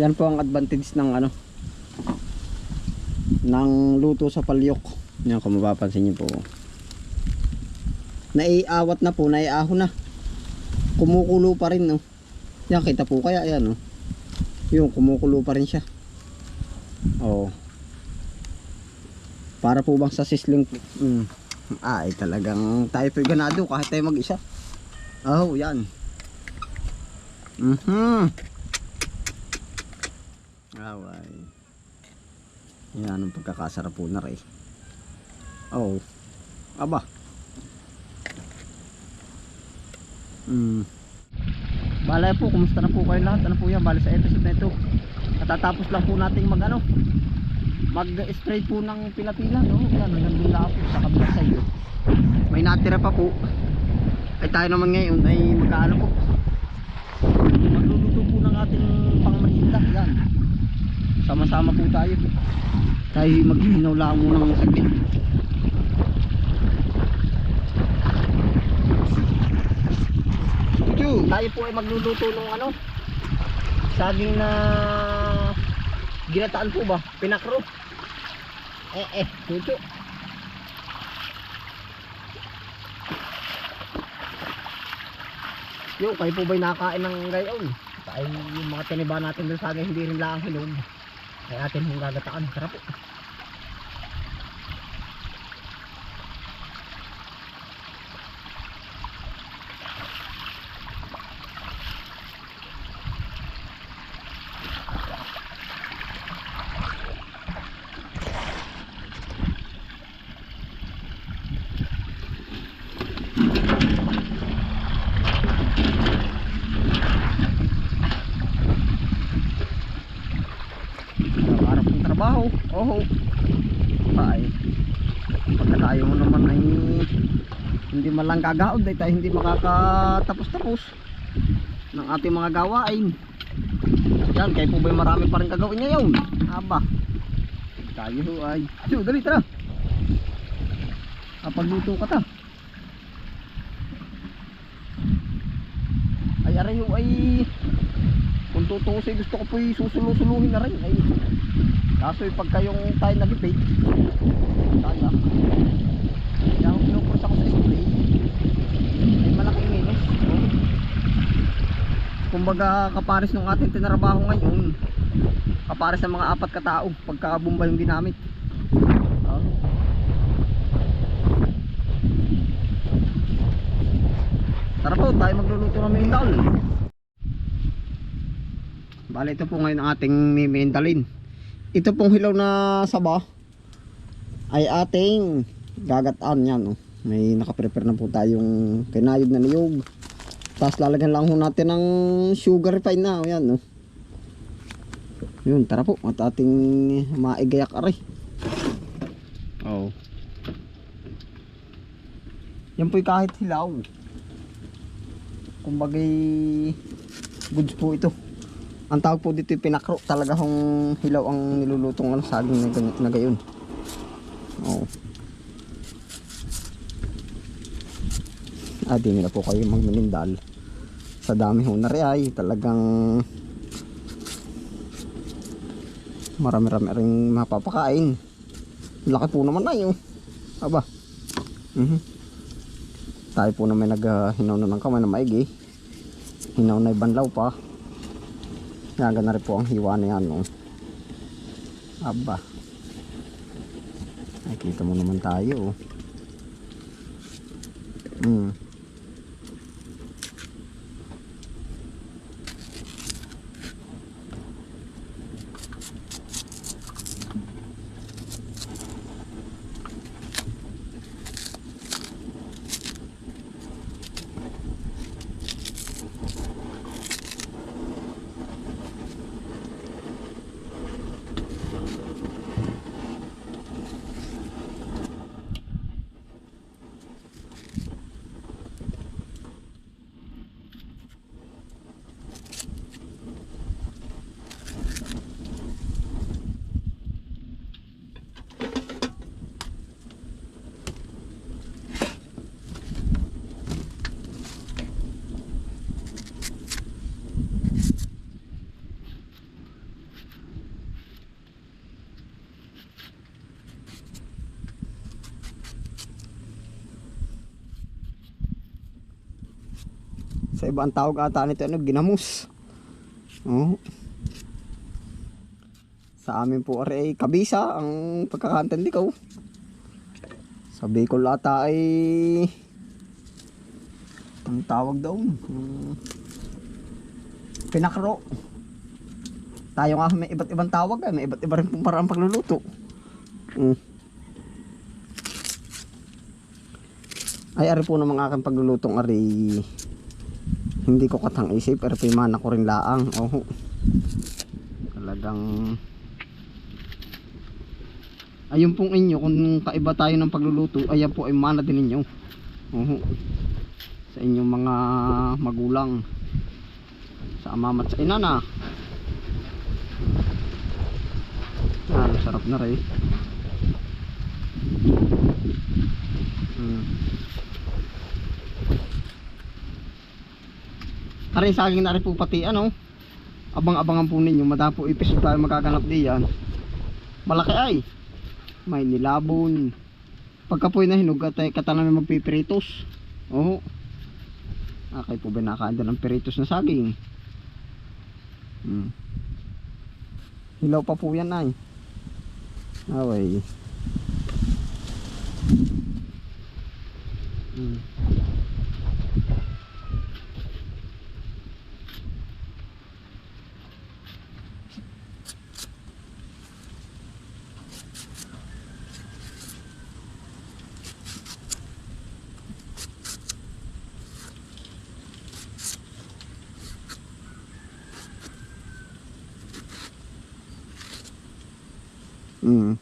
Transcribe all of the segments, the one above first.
Yan po ang advantage ng ano ng luto sa palyok. Yan kung mapapansin niyo po. Naiawat na po, naiaho na. Kumukulo pa rin no. Yan kita po kaya yan no. Yung kumukulo pa rin siya. Oh. Para po bang sa sizzling mm. Ay talagang tayo po ganado kahit tayo mag-isa. Oh, yan. Mhm. Away. Yan ang pagkakasarap po na rin. Oh. Aba. Mm. Balay po, kumusta na po kayo lahat? Ano po yan? Bali sa episode na ito. Katatapos lang po nating mag ano, mag-spray po ng pila-pila, no? Yan, nandun lang po sa kabila sa iyo. May natira pa po. Ay tayo naman ngayon ay mag-ano po. Magluluto po ng ating pangmerienda. Sama-sama po tayo. Tayo maghihinaw lang muna ng saglit. Tayo po ay magluluto ng ano? Saging na ginataan po ba? Pinakro. Eh eh, chuchu. Yo, kayo po ba'y nakain ng gayon? Tayo yung mga tiniba natin doon sana hindi rin lang hinog. Kaya atin hong gagataan. Sarap po. Araw ng trabaho. Oho. Ay. Pagka tayo mo naman ay hindi man lang gagaod ay tayo hindi makakatapos-tapos ng ating mga gawain. Yan, kayo po ba'y marami pa rin gagawin ngayon? Aba. Tayo ay. So, dali tara. Kapagluto ka ta. Ay, aray ay kung tutusin gusto ko po susulu-suluhin na rin ay kaso yung pagka yung tayo nagipay kaya kaya kung pinupursa ko sa spray ay malaking minus oh. Kumbaga kapares ng ating tinarabaho ngayon kapares ng mga apat katao pagka bumba yung ginamit oh. tara po tayo magluluto ng mindal Bale ito po ngayon ang ating mimendalin. Ito pong hilaw na saba ay ating gagataan yan. Oh. May nakaprepare na po tayong kinayod na niyog. Tapos lalagyan lang ho natin ng sugar refine na. Oh, yan, oh. Yun, tara po. At ating maigayak aray. Oh. Yan po'y kahit hilaw. Kumbagay goods po ito ang tawag po dito yung pinakro talaga hong hilaw ang nilulutong ano, saging na, na gayon oo ah di na po kayo magminindal sa dami ho na ay talagang marami rami rin mapapakain laki po naman na yun aba mhm tayo po naman naghinaw na ng kamay na maigi hinaw na ibanlaw pa Yaga na rin po ang hiwa na yan. No? Aba. Nakikita mo naman tayo. Oh. Mm. Iba ang tawag ata nito ano, ginamos. Oh. Sa amin po are kabisa ang pagkakantandi ko. Sa Bicol ata ay ang tawag daw hmm, pinakro. Tayo nga may iba't ibang tawag eh. May iba't iba rin pong parang pagluluto. Mm. Ay, ari po ng mga aking paglulutong ari hindi ko katang isip pero pimana ko rin laang. Oh talagang ayun pong inyo kung kaiba tayo ng pagluluto ayan po ay mana din ninyo. Oh sa inyong mga magulang. Sa mama at sa ina na. Ah, sarap na rin Aray saging na rin po pati ano. Abang-abangan po ninyo. Madapo ipis tayo magaganap diyan. Malaki ay. May nilabon. Pagka po na hinug at ay katanamin magpipiritos. Oo. Akay po ba ng piritos na saging. Hmm. Hilaw pa po yan ay. Away. Hmm. Mm.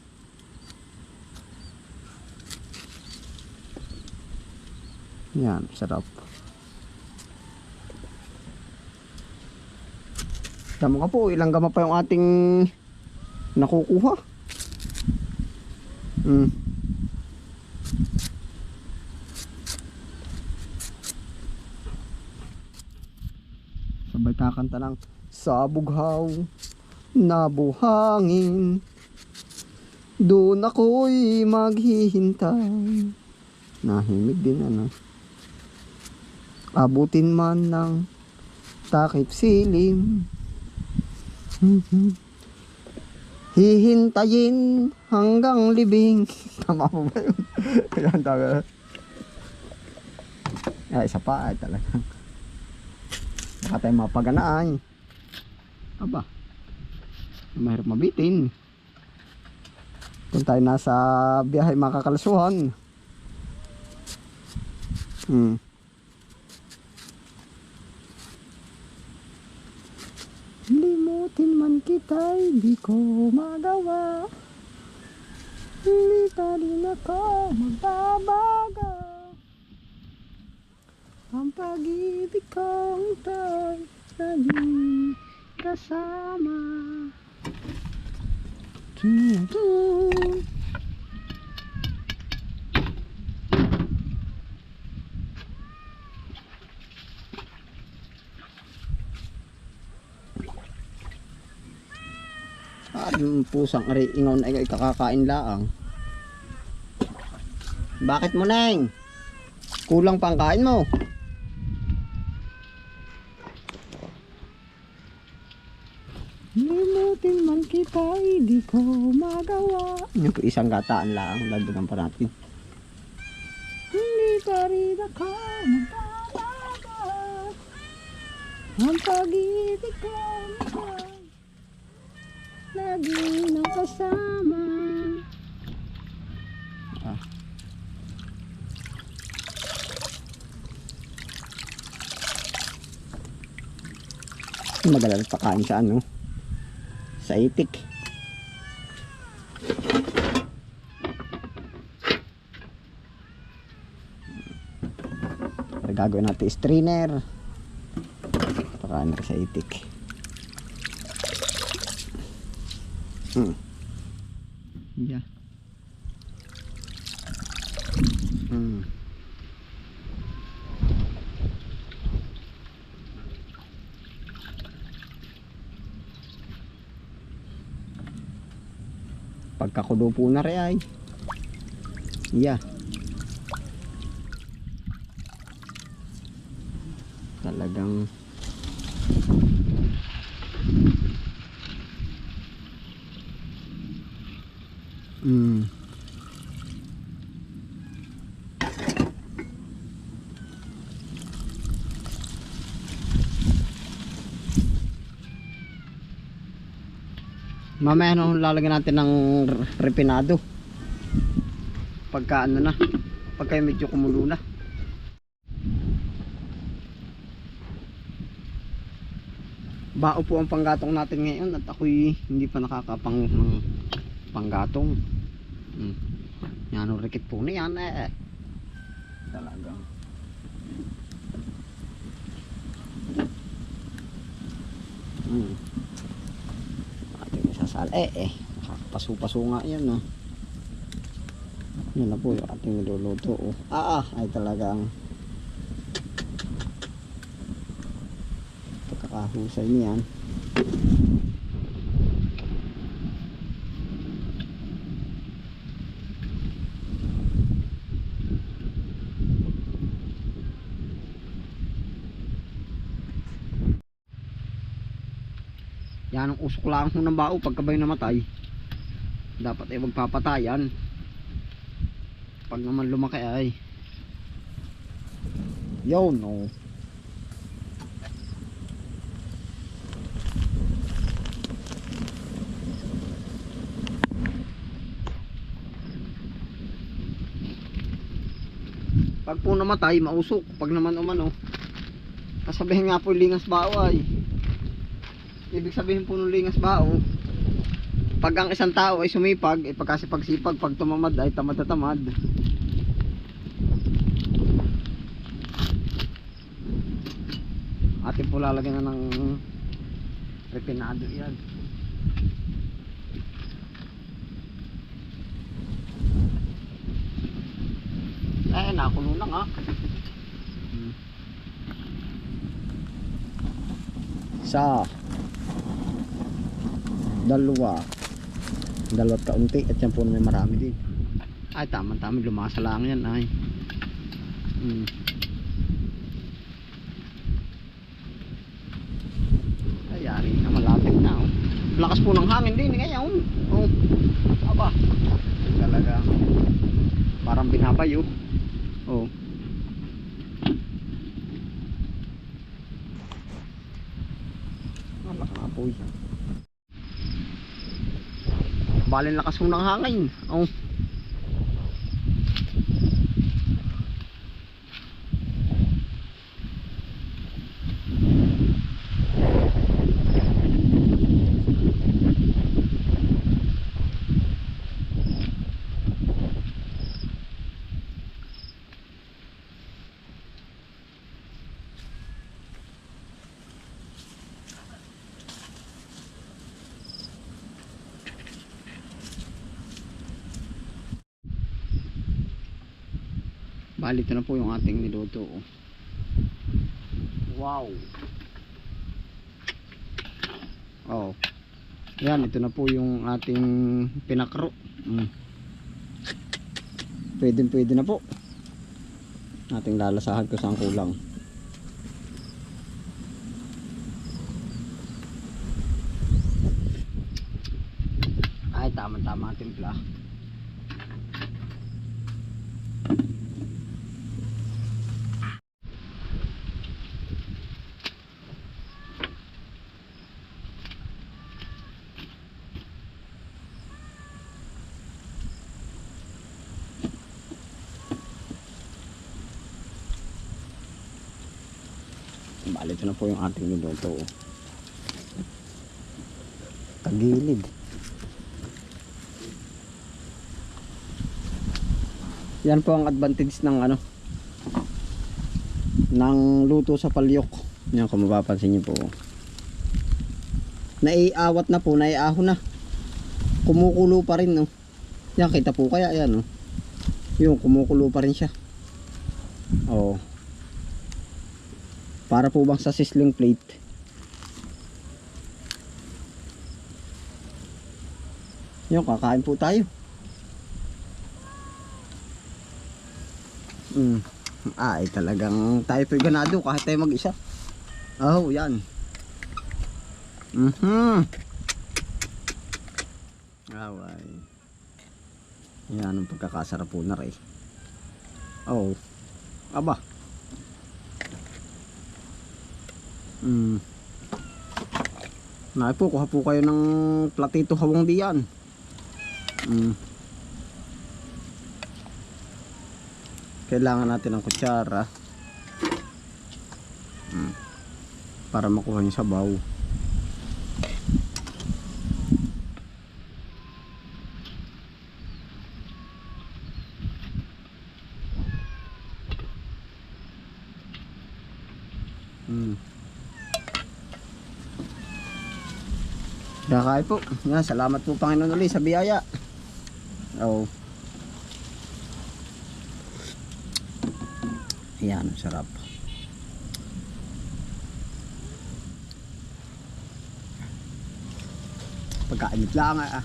Yan, sarap. Tama ka po, ilang gama pa yung ating nakukuha. Mm. Sabay kakanta ng Sabughaw na buhangin doon ako'y maghihintay. Nahimik din ano. Abutin man ng takip silim. Hihintayin hanggang libing. Tama po ba yun? Yan tama. Ay, isa pa ay talaga. Baka tayo mapaganaan. Aba. Mahirap mabitin. Kung tayo nasa biyahe makakalasuhan. Hmm. Man kita'y di ko magawa. Hindi pa rin ako magbabago. Ang pag-ibig kong ito'y laging kasama. Dun-dun. Ah, yung pusang ari ingaw na ay kakakain laang. Bakit mo neng? Kulang pang kain mo. Limutin man kita, di ko magawa. Yung isang gataan lang, dagdagan pa natin. Hindi pa rin ako magbabago. Ang pag-ibig ko ay lagi nang kasama. Ah. Magalang pakain sa ano? Sa itik. Gagawin natin strainer. Pakain na sa itik. Hmm. Yeah. Hmm. Pagkakulo po na rin ay. Yeah. Talaga talagang Mm. Mamaya no, lalagyan natin ng r- refinado. Pagka ano na, pagka medyo kumulo na. Bao po ang panggatong natin ngayon at ako'y hindi pa nakakapang ng panggatong. Hmm. Yan ang rikit po na yan eh. Talagang. Hmm. Eh eh. Paso-paso nga yan no. Yan na po yung ating niluluto. Oh. Ah ah. Ay talagang pagkakahusay niyan. Yan ang usok lang ng bao pagkabay namatay. Dapat ay magpapatayan. Pag naman lumaki ay. Yo no. Pag po namatay, mausok. Pag naman umano, kasabihin nga po lingas bao ay ibig sabihin po ng lingas bao pag ang isang tao ay sumipag eh pagkasipagsipag pag tumamad ay tamad na tamad atin po lalagyan na ng refinado yan eh nakulo lang ah Hmm. sa dalawa. Dalawat kaunti at yan po may marami din. Ay tama tama. Lumasa lang yan ay. Hmm. ay yari na malapit na oh. lakas po ng hangin din ngayon. Oh. aba. Talaga. Parang binabayo. Oh Wala ka apoy. Balin lakas ng hangin. Oh. Bali na po yung ating niluto. oh. Wow. Oh. Yan, ito na po yung ating pinakro. Mm. Pwede pwede na po. Ating lalasahan ko sa kulang. Ay, tama-tama timpla. Bali, ito na po yung ating niluto. oh. Tagilid. Yan po ang advantage ng ano ng luto sa palyok. Yan kung mapapansin niyo po. Naiawat na po, naiaho na. Kumukulo pa rin no. Yan kita po kaya yan no. Yung kumukulo pa rin siya. Oh. Para po bang sa sizzling plate. Yung kakain po tayo. Mm. Ay, talagang tayo po'y ganado kahit tayo mag-isa. Oh, yan. Mhm. Away. Yan ang pagkakasarap po na rin. Oh. Aba. Mm. Nay po, kuha po kayo ng platito hawang diyan. Mm. Kailangan natin ng kutsara. Mm. Para makuha niyo sabaw. Mm. Kakain po. Yan, salamat po Panginoon ulit sa biyaya. Oo. Yan, sarap. Pagkainit lang ah.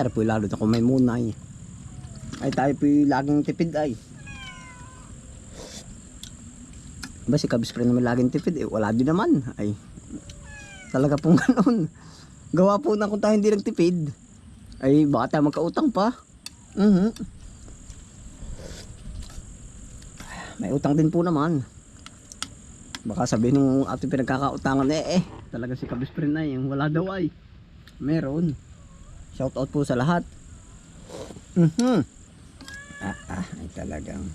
Ara po lalo na kung may munay. Ay, tayo po laging tipid ay. Ba si Kabispre naman laging tipid eh, wala din naman. Ay, talaga pong ganoon. Gawa po na kung tayo hindi nagtipid. Ay, baka tayo magkautang pa. Mhm. May utang din po naman. Baka sabihin nung ating pinagkakautangan eh eh. Talaga si Kabispre na yung wala daw ay. Meron. Shout out po sa lahat. Mhm. Ah, ah, ay talagang.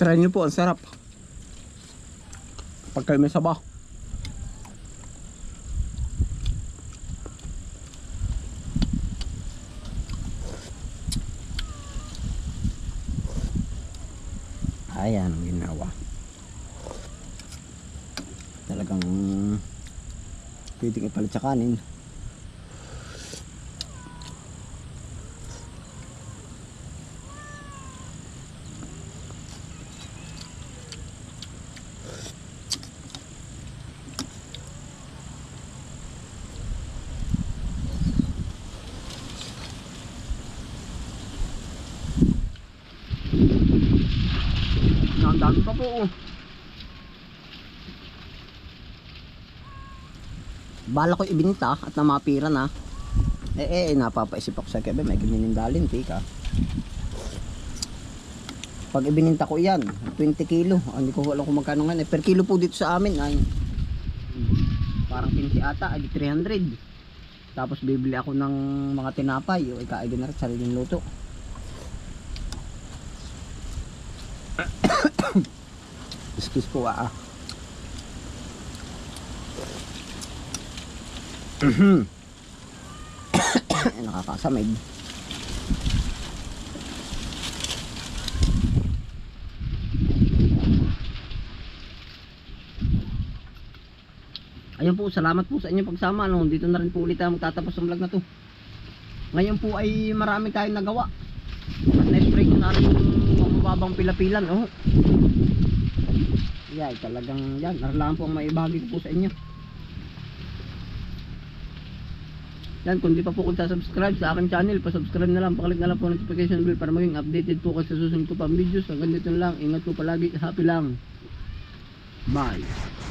Try nyo po, ang sarap. Pag kayo may sabaw. Ayan ang ginawa. Talagang pwedeng ipalit sa kanin. Ang dami pa po. oh. Bala ko ibinita at namapira na. Eh eh, napapaisip ako sa kebe, may gininindalin, tika. Pag ibininta ko yan, 20 kilo. Ah, hindi ko alam kung magkano nga. Eh, per kilo po dito sa amin ay parang 15 ata, ay 300. Tapos bibili ako ng mga tinapay, o ikaigin na rin sariling luto. Excuse po ah. Nakakasamid. Ayun po, salamat po sa inyong pagsama. No? Dito na rin po ulit tayo magtatapos ng vlog na to. Ngayon po ay marami tayong nagawa. At na-spray ko na rin yung mababang pilapilan. Oh. Yan, talagang yan. Narlaan po ang maibagi ko po sa inyo. Yan, kung di pa po kung subscribe sa aking channel, pa-subscribe na lang, pakalik na lang po notification bell para maging updated po kasi sa susunod ko pang videos. Hanggang dito lang, ingat po palagi, happy lang. Bye.